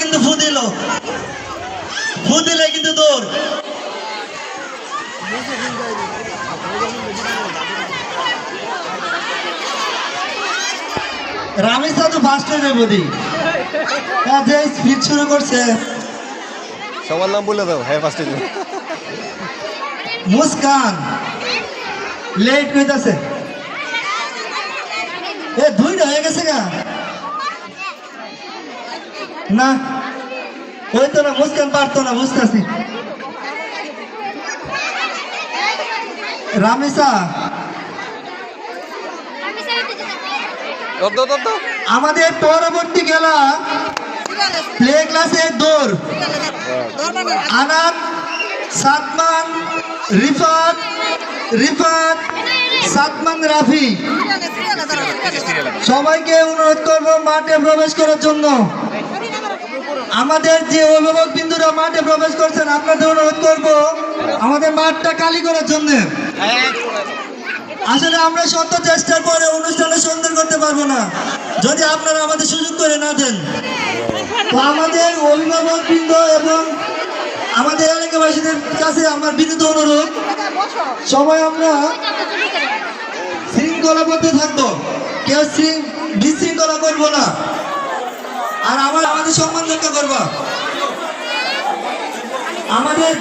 কিন্তু ফু দিল। ফু দিলে কিন্তু দৌড়। তো ফার্স্ট হয়ে যাবে বুঝি কাজে স্পিড শুরু করছে। সবার নাম বলে দাও হ্যাঁ ফার্স্টে মুস্কান। লেট কইতাছে এ হয়ে গেছে গা। না ওই তো না মুস্কান পারতো না বুঝতেছি। রামেশা আমাদের পরবর্তী খেলা প্লে ক্লাসের দৌড়। আনাত সাতমান রিফাত রিফাত সাতমান রাফি। সবাইকে অনুরোধ করব মাঠে প্রবেশ করার জন্য। আমাদের যে অভিভাবক বিন্দুরা মাঠে প্রবেশ করছেন, আপনাদের অনুরোধ করব, আমাদের মাঠটা কালি করার জন্য। আসলে আমরা শত চেষ্টার পরে অনুষ্ঠানটা সুন্দর করতে পারব না। যদি আপনারা আমাদের সুযোগ করে না দেন। তো আমাদের অভিভাবক বৃন্দ এবং আমাদের এলাকাবাসীদের কাছে আমার বিনীত অনুরোধ, সবাই আমরা শৃঙ্খলাবদ্ধ থাকব। কেউ বিশৃঙ্খলা করব না। আর আমার আমাদের সম্মান রক্ষা করব। আমাদের